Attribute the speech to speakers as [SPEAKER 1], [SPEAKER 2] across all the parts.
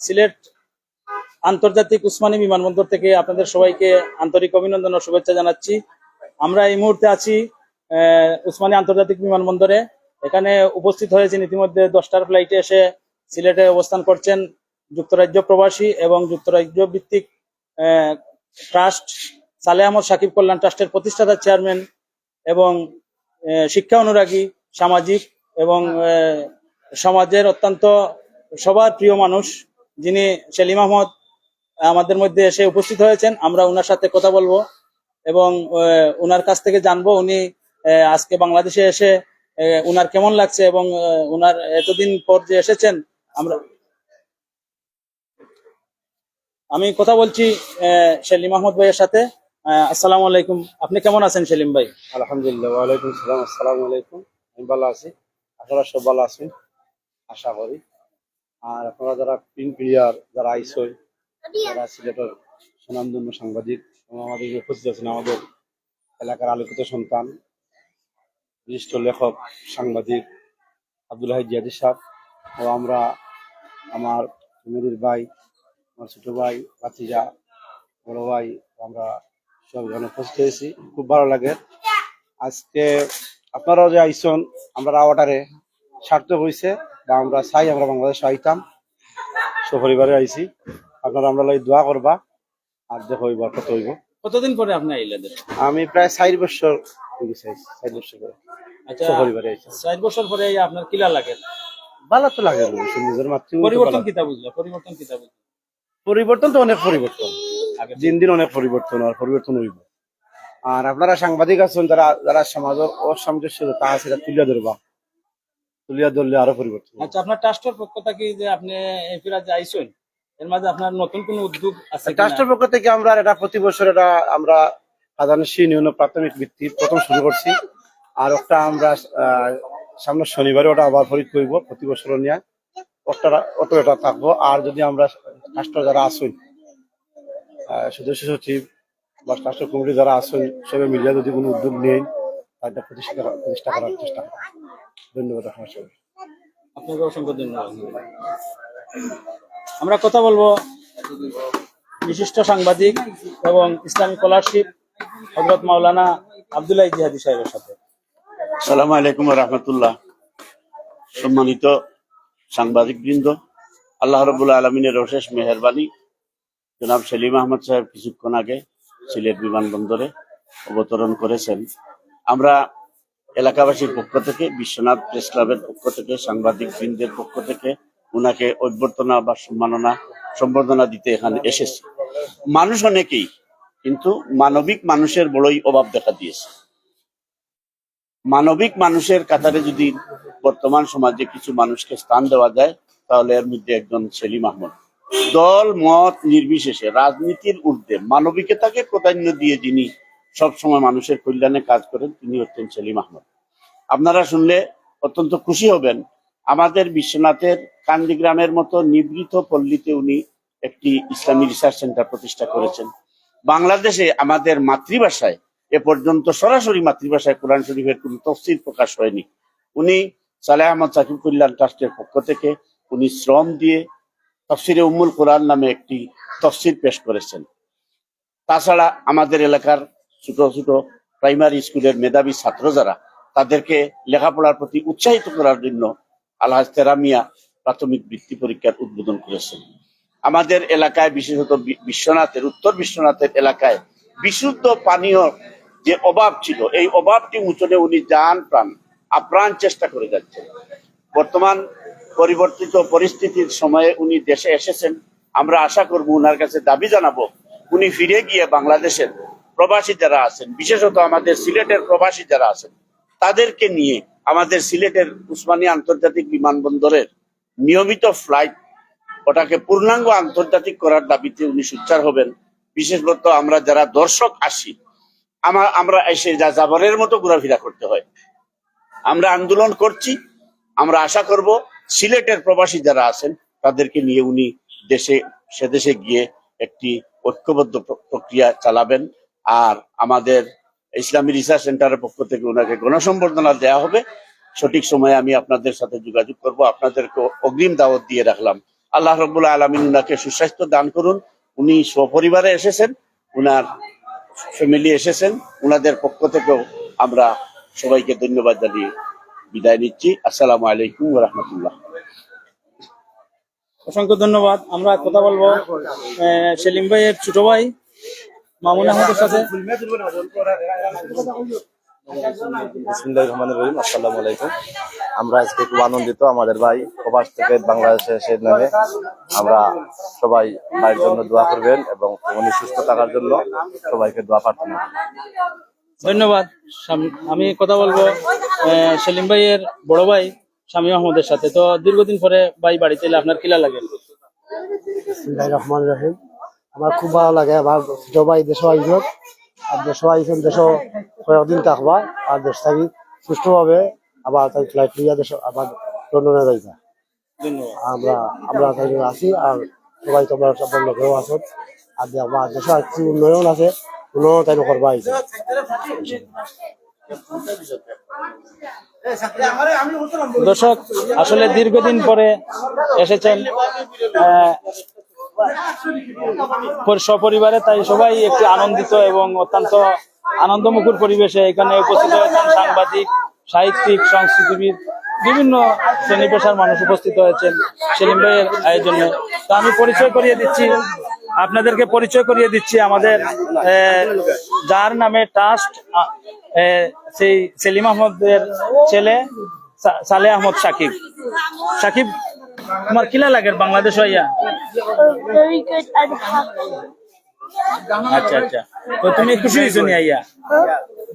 [SPEAKER 1] সিলেট আন্তর্জাতিক উসমানী বিমানবন্দর থেকে আপনাদের সবাইকে আন্তরিক অভিনন্দন ও শুভেচ্ছা জানাচ্ছি। আমরা এই মুহূর্তে আছি উসমানী আন্তর্জাতিক বিমানবন্দরে। এখানে উপস্থিত হয়েছেন ইতিমধ্যে দশটার ফ্লাইটে এসে সিলেটে অবস্থান করছেন যুক্তরাজ্য প্রবাসী এবং যুক্তরাজ্য ভিত্তিক ট্রাস্ট সালে আহমদ সাকিব কল্যাণ ট্রাস্টের প্রতিষ্ঠাতা চেয়ারম্যান এবং শিক্ষা অনুরাগী, সামাজিক এবং সমাজের অত্যন্ত সবার প্রিয় মানুষ যিনি সেলিম আহমদ আমাদের মধ্যে এসে উপস্থিত হয়েছেন, আমরা ওনার সাথে কথা বলব এবং ওনার কাছ থেকে জানব উনি আজকে বাংলাদেশে এসে ওনার কেমন লাগছে এবং ওনার এতদিন পর যে এসেছেন, আমরা আমি কথা বলছি সেলিম আহমদ ভাইয়ের সাথে। আসসালামু আলাইকুম। আপনি কেমন আছেন সেলিম ভাই?
[SPEAKER 2] আলহামদুলিল্লাহ ওয়ালাইকুম সালাম, আসসালামু আলাইকুম। আমি ভালো আছি আপনারা সব ভালো আছেন, আশা করি। আর আপনারা যারা প্রিন্ট প্লেয়ার যারা আইসই যারা সিলেটের সুনামধন্য সাংবাদিক আমাদের উপস্থিত আছেন আমাদের এলাকার আলোকিত সন্তান, বিশিষ্ট লেখক, সাংবাদিক আব্দুল হাই জিয়াদি সাহ, ও আমরা আমার ফ্যামিলির ভাই, আমার ছোট ভাই, ভাতিজা, বড় ভাই, আমরা সব এখানে উপস্থিত হয়েছি। খুব ভালো লাগে। আজকে আপনারাও যে আইসন, আমরা অর্ডারে সার্থক হয়েছে আমরা চাই আমরা বাংলাদেশ আইতাম। সপরিবারে আইছি। আপনারা আমরা লাগি দোয়া করবা। আর দেখো এবার কত হইব।
[SPEAKER 1] কতদিন পরে আপনি আইলেন?
[SPEAKER 2] আমি প্রায় চার বছর চার বছর করে
[SPEAKER 1] আচ্ছা
[SPEAKER 2] সপরিবারে আইছি।
[SPEAKER 1] চার বছর পরে আপনার কিলা লাগে?
[SPEAKER 2] ভালো তো লাগে নিজের মাতৃভূমি
[SPEAKER 1] পরিবর্তন। কিতা বুঝলো? পরিবর্তন কিতা বুঝলো?
[SPEAKER 2] পরিবর্তন তো অনেক পরিবর্তন।
[SPEAKER 1] আগে
[SPEAKER 2] দিন দিন অনেক পরিবর্তন আর পরিবর্তন হইব। আর আপনারা সাংবাদিক আছেন যারা যারা সমাজের অসামঞ্জস্য তা আছে তুলিয়া ধরবা। তুলিয়া ধরলে আরও পরিবর্তন
[SPEAKER 1] আচ্ছা আপনার ট্রাস্টের পক্ষ থেকে যে আপনি এই ফিরা যে আইসেন এর মাঝে আপনার নতুন কোন উদ্যোগ আছে
[SPEAKER 2] ট্রাস্টের পক্ষ থেকে আমরা এটা প্রতি বছর এটা আমরা সাধারণ ইউনিয়ন প্রাথমিক ভিত্তি প্রথম শুরু করছি। আর একটা আমরা আহ, সামনের শনিবারে ওটা আবার ফরিদ করব প্রতি বছর নিয়ে। ওটা অটো এটা থাকব। আর যদি আমরা ট্রাস্ট যারা আসুন সদস্য সচিব বা ট্রাস্ট কমিটি যারা আসুন সবাই মিলিয়ে যদি কোনো উদ্যোগ নেই তাদের প্রতিষ্ঠা করা- প্রতিষ্ঠা করার চেষ্টা ধন্যবাদ আপনার সবাই
[SPEAKER 1] আপনাকে অসংখ্য ধন্যবাদ। আমরা কথা বলব বিশিষ্ট সাংবাদিক এবং ইসলামী স্কলারশিপ হজরত মাওলানা আবদুল্লাহ জিহাদি সাহেবের সাথে।
[SPEAKER 3] সালাম আলাইকুম রহমতুল্লাহ। সম্মানিত সাংবাদিক বৃন্দ আল্লাহ রবুল্লা আলমিনের অশেষ মেহরবানি। জনাব সেলিম আহমদ সাহেব কিছুক্ষণ আগে সিলেট বিমানবন্দরে অবতরণ করেছেন। আমরা এলাকাবাসীর পক্ষ থেকে, বিশ্বনাথ প্রেস ক্লাবের পক্ষ থেকে, সাংবাদিক বৃন্দের পক্ষ থেকে উনাকে অভ্যর্থনা বা সম্মাননা, সম্বর্ধনা দিতে এখানে এসেছি। মানুষ অনেকেই কিন্তু মানবিক মানুষের বড়ই অভাব দেখা দিয়েছে। মানবিক মানুষের কাতারে যদি বর্তমান সমাজে কিছু মানুষকে স্থান দেওয়া যায়, তাহলে এর মধ্যে একজন সেলিম আহমদ। দল, মত নির্বিশেষে রাজনীতির ঊর্ধ্বে মানবিকতাকে প্রাধান্য দিয়ে যিনি সবসময় মানুষের কল্যাণে কাজ করেন, তিনি হচ্ছেন সেলিম আহমদ। আপনারা শুনলে অত্যন্ত খুশি হবেন, আমাদের বিশ্বনাথের কান্দি গ্রামের মতো নিবৃত পল্লীতে উনি একটি ইসলামী রিসার্চ সেন্টার প্রতিষ্ঠা করেছেন। বাংলাদেশে আমাদের মাতৃভাষায়, এ পর্যন্ত সরাসরি মাতৃভাষায় কোরআন শরীফের কোন তফসিল প্রকাশ হয়নি। উনি সালেহ আহমদ সাকিব কল্যাণ ট্রাস্টের পক্ষ থেকে উনি শ্রম দিয়ে তফসিরে উম্মুল কোরআন নামে একটি তফসির পেশ করেছেন। তাছাড়া আমাদের এলাকার ছোট ছোট প্রাইমারি স্কুলের মেধাবী ছাত্র যারা তাদেরকে লেখাপড়ার প্রতি উৎসাহিত করার জন্য আলহাজ তেরামিয়া প্রাথমিক বৃত্তি পরীক্ষার উদ্বোধন করেছেন। আমাদের এলাকায় বিশেষত বিশ্বনাথের, উত্তর বিশ্বনাথের এলাকায় বিশুদ্ধ পানীয় যে অভাব ছিল, এই অভাবটি মোচনে উনি যান প্রাণ, আপ্রাণ চেষ্টা করে যাচ্ছেন। বর্তমান পরিবর্তিত পরিস্থিতির সময়ে উনি দেশে এসেছেন। আমরা আশা করব উনার কাছে দাবি জানাব, উনি ফিরে গিয়ে বাংলাদেশের প্রবাসী যারা আছেন, বিশেষত আমাদের সিলেটের প্রবাসী যারা আছেন, তাদেরকে নিয়ে আমাদের সিলেটের উসমানী আন্তর্জাতিক বিমানবন্দরের নিয়মিত ফ্লাইট ওটাকে পূর্ণাঙ্গ আন্তর্জাতিক করার দাবিতে উনি সোচ্চার হবেন। বিশেষত আমরা যারা দর্শক আসি আমার আমরা এসে যা যাবারের মতো ঘোরাফেরা করতে হয়। আমরা আন্দোলন করছি, আমরা আশা করব সিলেটের প্রবাসী যারা আছেন, তাদেরকে নিয়ে উনি দেশে সেদেশে গিয়ে একটি ঐক্যবদ্ধ প্র- প্রক্রিয়া চালাবেন। আর আমাদের ইসলামী রিসার্চ সেন্টারের পক্ষ থেকে ওনাকে গণসম্বর্ধনা দেওয়া হবে। সঠিক সময়ে আমি আপনাদের সাথে যোগাযোগ করব, আপনাদেরকে অগ্রিম দাওয়াত দিয়ে রাখলাম। আল্লাহ রব্বুল আলমিন উনাকে সুস্বাস্থ্য দান করুন। উনি সপরিবারে এসেছেন, উনার ফ্যামিলি এসেছেন, উনাদের পক্ষ থেকেও আমরা সবাইকে ধন্যবাদ জানিয়ে বিদায় নিচ্ছি। আসসালামু আলাইকুম রহমতুল্লাহ।
[SPEAKER 1] অসংখ্য ধন্যবাদ। আমরা কথা বলব সেলিম ভাইয়ের ছোট ভাই। মামুন আহমদের সাথে।
[SPEAKER 4] রহিম আসসালামু আলাইকুম। আমরা আজকে খুব আনন্দিত আমাদের ভাই প্রবাস থেকে বাংলাদেশে এসে নেমে আমরা সবাই ভাইয়ের জন্য দোয়া করবেন এবং উনি সুস্থ থাকার জন্য সবাইকে দোয়া প্রার্থনা
[SPEAKER 1] ধন্যবাদ। আমি কথা বলব আহ, সেলিম ভাইয়ের বড় ভাই শামীম আহমদের সাথে। তো দীর্ঘদিন পরে ভাই বাড়িতে এলে আপনার কিলা লাগে?
[SPEAKER 5] রহমান রহিম। আমার খুব ভালো লাগে, আমার জবাই দেশ আইসত আর দেশ আইসন দেশ কয়েকদিন থাকবা, আর দেশ থাকি সুষ্ঠুভাবে আবার তাই ফ্লাইট লিয়া দেশ, আবার লন্ডনে
[SPEAKER 1] ধন্যবাদ
[SPEAKER 5] আমরা আমরা তাই আছি, আর সবাই তোমরা সবার লোকেও আছো, আর দেখবা দেশ একটু উন্নয়ন আছে, উন্নয়ন তাই করবা আইছে
[SPEAKER 1] দর্শক, আসলে দীর্ঘদিন পরে এসেছেন সপরিবারে তাই সবাই একটি আনন্দিত এবং অত্যন্ত আনন্দমুখর পরিবেশে এখানে উপস্থিত হয়েছেন সাংবাদিক, সাহিত্যিক, সংস্কৃতিবিদ, বিভিন্ন শ্রেণি পেশার মানুষ উপস্থিত হয়েছেন সেলিম ভাইয়ের আয়োজনে। তো আমি পরিচয় করিয়ে দিচ্ছি, আপনাদেরকে পরিচয় করিয়ে দিচ্ছি আমাদের যার নামে ট্রাস্ট সেই সেলিম আহমদের ছেলে সালে আহমদ সাকিব। সাকিব, তোমার কিলা লাগে বাংলাদেশ হইয়া
[SPEAKER 6] very good and happy.
[SPEAKER 1] আচ্ছা আচ্ছা। তো তুমি খুশি হয়েছো নি, আইয়া?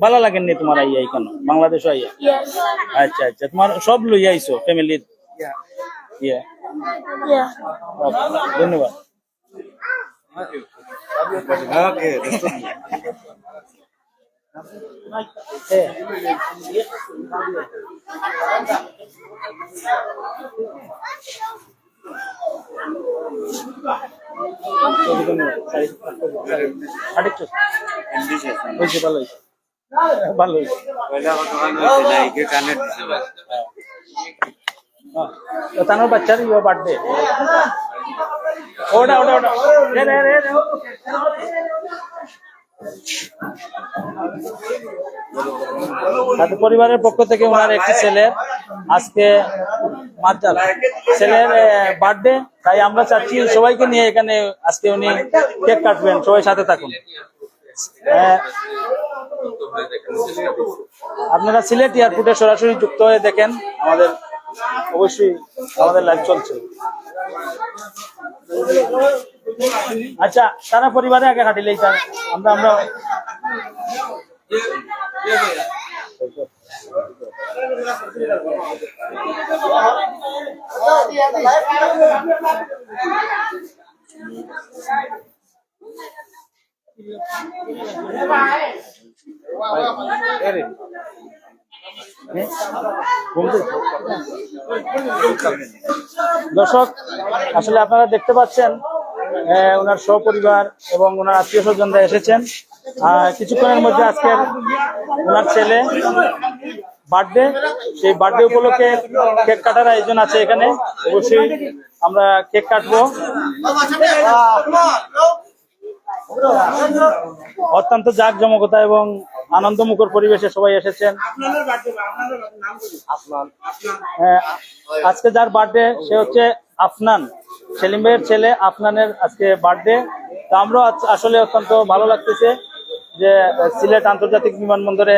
[SPEAKER 1] ভালো লাগেননি তোমার আইয়া এখানে? বাংলাদেশ আইয়া? আচ্ছা আচ্ছা। তোমার সব লই আইছো ফ্যামিলির ইয়ে।
[SPEAKER 6] Yeah.
[SPEAKER 1] হয়েছে ভালো হয়েছে। ভালো হয়েছে। তানোর বাচ্চার ইয়ে বার্থডে। ওটা ওটা ওটা। রে রে রে রে। তাদের পরিবারের পক্ষ থেকে ওনার একটি ছেলের আজকে মাতাল ছেলের বার্থডে তাই আমরা চাচ্ছি সবাইকে নিয়ে এখানে আজকে উনি কেক কাটবেন। সবাই সাথে থাকুন। আপনারা সিলেট এয়ারপোর্টে সরাসরি যুক্ত হয়ে দেখেন। আমাদের অবশ্যই আমাদের লাইভ চলছে। আচ্ছা তারা পরিবারে আগে হাঁটিলেই তার আমরা আমরা দর্শক, আসলে আপনারা দেখতে পাচ্ছেন ওনার সপরিবার এবং ওনার আত্মীয় স্বজনরা এসেছেন। কিছুক্ষণের মধ্যে আজকের ওনার ছেলে বার্থডে সেই বার্থডে উপলক্ষে কেক কাটার আয়োজন আছে এখানে। অবশ্যই আমরা কেক কাটবো। অত্যন্ত জাক জমকতা এবং আনন্দমুখর পরিবেশে সবাই এসেছেন। হ্যাঁ, আজকে যার বার্থডে সে হচ্ছে আফনান। সেলিম ভাইয়ের ছেলে আফনানের আজকে বার্থডে তো আমরা আসলে অত্যন্ত ভালো লাগতেছে যে সিলেট আন্তর্জাতিক বিমানবন্দরে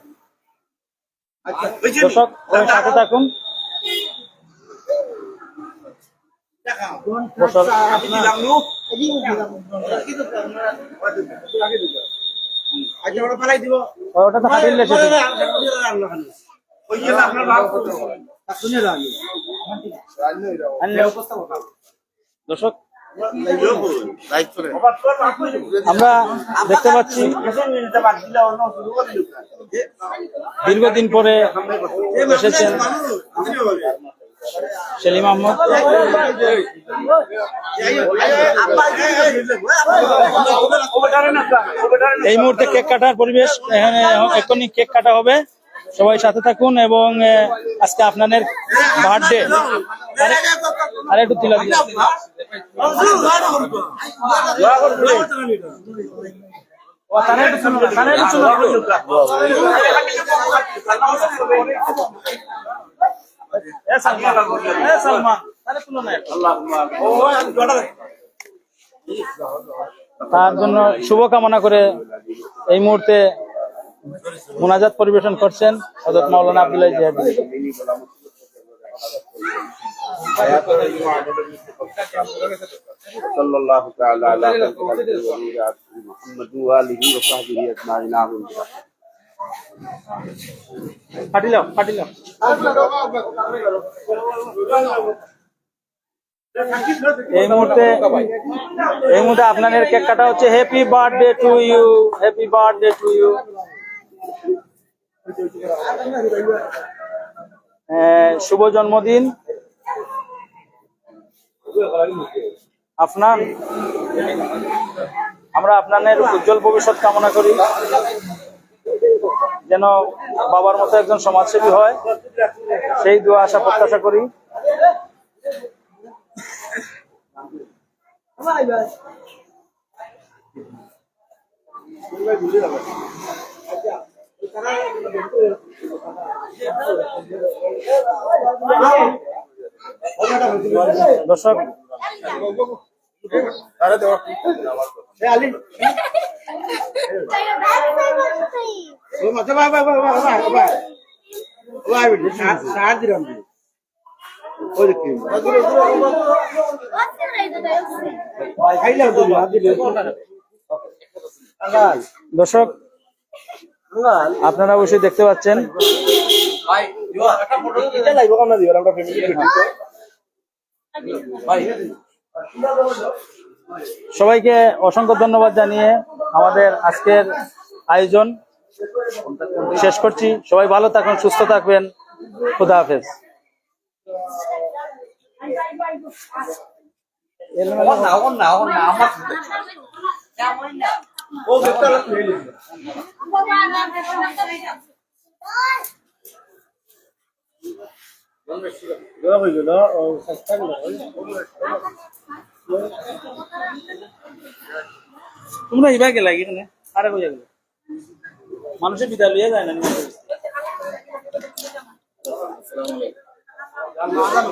[SPEAKER 1] দর্শক সাথে থাকুন। ওটা তো হাঁটিলে সেটা দর্শক আমরা দেখতে পাচ্ছি দীর্ঘদিন পরে এসেছেন সেলিম আহমদ। এই মুহূর্তে কেক কাটার পরিবেশ, এখানে এখনই কেক কাটা হবে। সবাই সাথে থাকুন এবং আজকে আপনাদের বার্থডে আর একটু একটু। তার জন্য শুভকামনা করে এই মুহূর্তে মোনাজাত পরিবেশন করছেন হজরত মাওলানা আব্দুল্লাহ জিহাদি
[SPEAKER 3] صلى الله تعالى على خير محمد وآله وصحبه أجمعين آمين
[SPEAKER 1] ফাটিলাম ফাটিলাম এই মুহূর্তে এই মুহূর্তে আপনাদের কেক কাটা হচ্ছে happy birthday to you happy birthday to you শুভ জন্মদিন। আপনার আমরা আপনাদের উজ্জ্বল ভবিষ্যৎ কামনা করি, যেন বাবার মতো একজন সমাজসেবী হয়। সেই দোয়া আশা, প্রত্যাশা করি। দর্শক দর্শক আপনারা অবশ্যই দেখতে পাচ্ছেন সবাইকে অসংখ্য ধন্যবাদ জানিয়ে আমাদের আজকের আয়োজন শেষ করছি সবাই ভালো থাকুন সুস্থ থাকবেন খুদা হাফেজ তোমরা এবার গেলা এখানে? আরে বোঝা গেল মানুষের বিদায় লইয়া যায় না? আসসালামু